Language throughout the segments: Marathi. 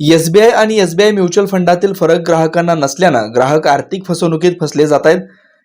एसबीआय आणि एसबीआय म्युच्युअल फंडातील फरक ग्राहकांना नसल्यानं ग्राहक आर्थिक फसवणुकीत फसले जात आहेत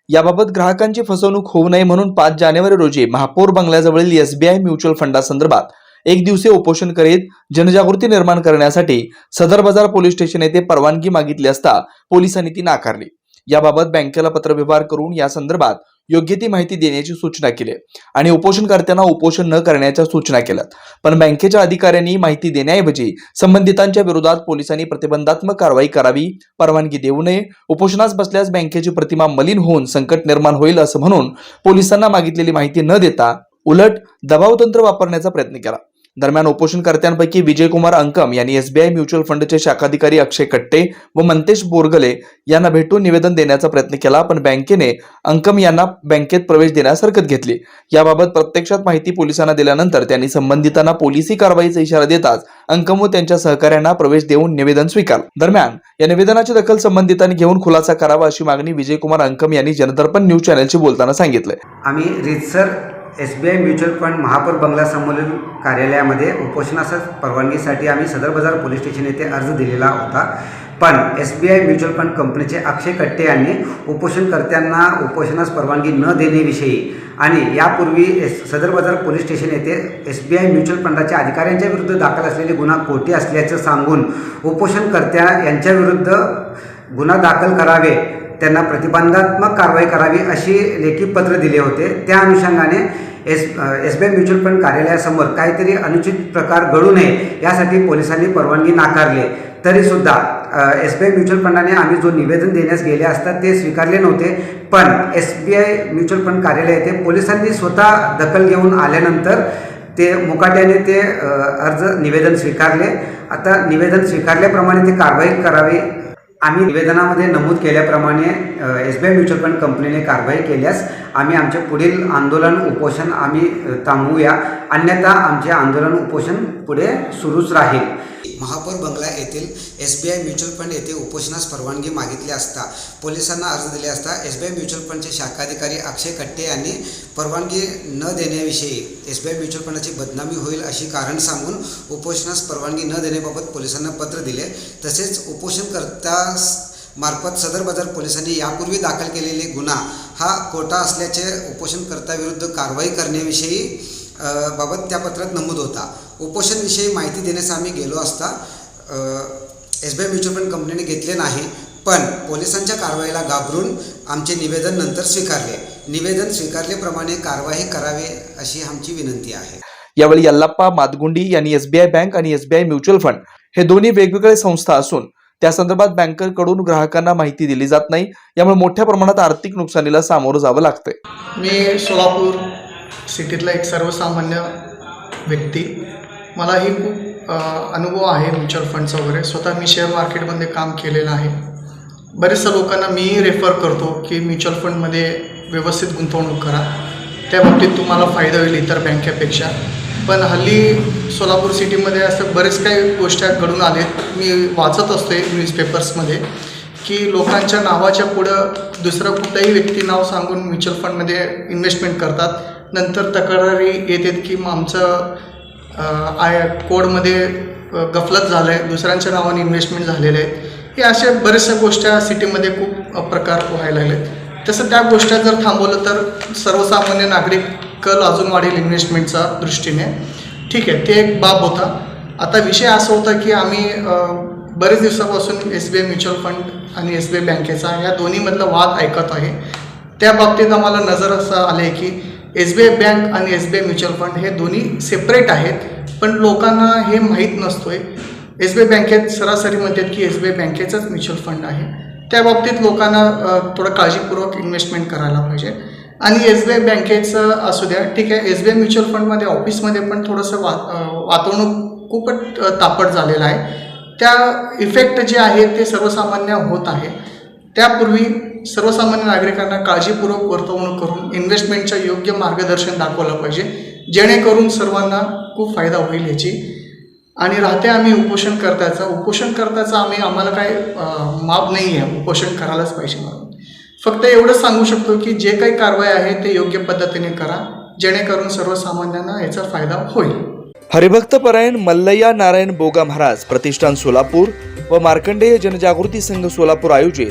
याबाबत ग्राहकांची फसवणूक होऊ नये म्हणून पाच जानेवारी रोजी महापौर बंगल्याजवळील एसबीआय म्युच्युअल फंडासंदर्भात एक दिवसीय उपोषण करीत जनजागृती निर्माण करण्यासाठी सदर बाजार पोलीस स्टेशन येथे परवानगी मागितली असता पोलिसांनी ती नाकारली. याबाबत बँकेला पत्रव्यवहार करून या संदर्भात योग्य ती माहिती देण्याची सूचना केली. आणि उपोषणकर्त्यांना उपोषण न करण्याच्या सूचना केल्या पण बँकेच्या अधिकाऱ्यांनी माहिती देण्याऐवजी संबंधितांच्या विरोधात पोलिसांनी प्रतिबंधात्मक कारवाई करावी परवानगी देऊ नये उपोषणास बसल्यास बँकेची प्रतिमा मलिन होऊन संकट निर्माण होईल असं म्हणून पोलिसांना मागितलेली माहिती न देता उलट दबावतंत्र वापरण्याचा प्रयत्न केला. दरम्यान उपोषणकर्त्यांपैकी विजयकुमार अंकम यांनी एसबीआय म्युच्युअल फंडचे शाखाधिकारी अक्षय कट्टे व मंतेश बोरगले यांना भेटून निवेदन देण्याचा प्रयत्न केला पण बँकेने अंकम यांना बँकेत प्रवेश देण्यास हरकत घेतली. याबाबत प्रत्यक्षात माहिती पोलिसांना दिल्यानंतर त्यांनी संबंधितांना पोलिसी कारवाईचा इशारा देताच अंकम व त्यांच्या सहकाऱ्यांना प्रवेश देऊन निवेदन स्वीकार दरम्यान या निवेदनाची दखल संबंधितांनी घेऊन खुलासा करावा अशी मागणी विजयकुमार अंकम यांनी जनदर्पण न्यूज चॅनलशी बोलताना सांगितलंय. आम्ही रितसर S B I mutual fund महापौर बंगला समोरील कार्यालयामध्ये उपोषणास परवानगीसाठी आम्ही सदर बाजार पोलीस स्टेशन येथे अर्ज दिलेला होता. पण S B I mutual fund कंपनीचे अक्षय कट्टे यांनी उपोषणकर्त्यांना उपोषणास परवानगी न देण्याविषयी आणि यापूर्वी S Sadar Bazar police station येथे एस बी आय म्युच्युअल फंडाच्या अधिकाऱ्यांच्या विरुद्ध दाखल असलेले गुन्हा खोटे असल्याचं सांगून उपोषणकर्त्या यांच्याविरुद्ध गुन्हा दाखल करावे त्यांना प्रतिबंधात्मक कारवाई करावी अशी लेखी पत्र दिले होते. त्या अनुषंगाने S S B I mutual fund कार्यालयासमोर काहीतरी अनुचित प्रकार घडू नये यासाठी पोलिसांनी परवानगी नाकारली. तरीसुद्धा एस बी आय म्युच्युअल फंडाने आम्ही जो निवेदन देण्यास गेले असता ते स्वीकारले नव्हते. पण S B I mutual fund कार्यालय येथे पोलिसांनी स्वतः दखल घेऊन आल्यानंतर ते मुकाट्याने ते अर्ज निवेदन स्वीकारले. आता निवेदन स्वीकारल्याप्रमाणे ते कारवाई करावी आम्ही निवेदनामध्ये नमूद केल्याप्रमाणे S B I mutual fund कंपनीने कारवाई केल्यास आम्ही आमचे पुढील आंदोलन उपोषण आम्ही थांबवूया. अन्यथा आमचे आंदोलन उपोषण पुढे सुरूच राहील. महापौर बंगला येथील S B I mutual fund येथे उपोषणास परवानगी मागितली असता. पोलिसांना अर्ज दिले असता एस बी आय म्युच्युअल फंडचे शाखाधिकारी अक्षय कट्टे यांनी परवानगी न देण्याविषयी एस बी आय म्युच्युअल फंडाची बदनामी होईल अशी कारण सांगून उपोषणास परवानगी न देण्याबाबत पोलिसांना पत्र दिले. तसेच उपोषणकर्ता मार्फत सदर बाजार पोलिसांनी यापूर्वी दाखल केलेले गुन्हा हा खोटा असल्याचे उपोषणकर्त्याविरुद्ध कारवाई करण्याविषयी बाबत त्या पत्रात नमूद होता. उपोषणविषयी माहिती देण्यास आम्ही गेलो असता S B I mutual fund कंपनीने घेतले नाही पण पोलिसांच्या कारवाईला घाबरून आमचे निवेदन नंतर स्वीकारले. निवेदन स्वीकारल्याप्रमाणे कारवाई करावी अशी आमची विनंती आहे. यावेळी यल्लाप्पा मादगुंडी यांनी एसबीआय बँक आणि एसबीआय म्युच्युअल फंड हे दोन्ही वेगवेगळे संस्था असून त्या संदर्भात बँकेकडून ग्राहकांना माहिती दिली जात नाही. यामुळे मोठ्या प्रमाणात आर्थिक नुकसानीला सामोरं जावं लागतंय. मी सोलापूर सिटीतला एक सर्वसामान्य व्यक्ती. मलाही खूप अनुभव आहे म्युच्युअल फंडचा वगैरे. स्वतः मी शेअर मार्केटमध्ये काम केलेलं आहे. बरेचशा लोकांना मीही रेफर करतो की म्युच्युअल फंडमध्ये व्यवस्थित गुंतवणूक करा. त्या बाबतीत तुम्हाला फायदा होईल इतर बँकेपेक्षा. पण हल्ली सोलापूर सिटीमध्ये असं बरेच काही गोष्टी घडून आलेत मी वाचत असतो न्यूजपेपर्समध्ये की लोकांच्या नावाच्या पुढं दुसरं कुठलंही व्यक्ती नाव सांगून म्युच्युअल फंडमध्ये इन्व्हेस्टमेंट करतात. नंतर तक्रारी येतात की मग आमचं आय कोडमध्ये गफलत झालं आहे दुसऱ्यांच्या नावाने इन्व्हेस्टमेंट झालेले आहेत. हे अशा बऱ्याचशा गोष्टी सिटीमध्ये खूप प्रकार व्हायला लागलेत. तसं त्या गोष्टी जर थांबवलं तर सर्वसामान्य नागरिक कल अजून वाढेल इन्व्हेस्टमेंटच्या दृष्टीने. ठीक आहे ते एक बाब होता. आता विषय असा होता की आम्ही बरेच दिवसापासून S B I mutual fund आणि एस बी आय बँकेचा या दोन्हीमधला वाद ऐकत आहे. त्या बाबतीत आम्हाला नजर असं आले की एस बी आय बँक आणि S B I mutual fund हे दोन्ही सेपरेट आहेत पण लोकांना हे माहीत नसतोय. एस बी आय बँकेत सरासरी म्हणतात की एस बी आय बँकेचाच म्युच्युअल फंड आहे. त्या बाबतीत लोकांना थोडं काळजीपूर्वक इन्व्हेस्टमेंट करायला पाहिजे. आणि एस बी आय बँकेचं असू द्या ठीक आहे एस बी आय म्युच्युअल फंडमध्ये ऑफिसमध्ये पण थोडंसं वा अ, वातावरण खूपच तापट झालेलं आहे. त्या इफेक्ट जे आहे ते सर्वसामान्य होत आहे. त्यापूर्वी सर्वसामान्य नागरिकांना काळजीपूर्वक वर्तवणूक करून इन्व्हेस्टमेंटच्या योग्य मार्गदर्शन दाखवलं पाहिजे. जेणेकरून सर्वांना खूप फायदा होईल याची. आणि राहते आम्ही उपोषण करतायचा उपोषण करताचा आम्ही आम्हाला काय माप नाही आहे उपोषण करायलाच पाहिजे म्हणून. फक्त एवढंच सांगू शकतो की जे काही कारवाई आहे ते योग्य पद्धतीने करा. जेणेकरून सर्वसामान्यांना याचा फायदा होईल. हरिभक्तपरायण मल्लय्या नारायण बोगा महाराज प्रतिष्ठान सोलापूर व मार्कंडेय जनजागृती संघ सोलापूर आयोजित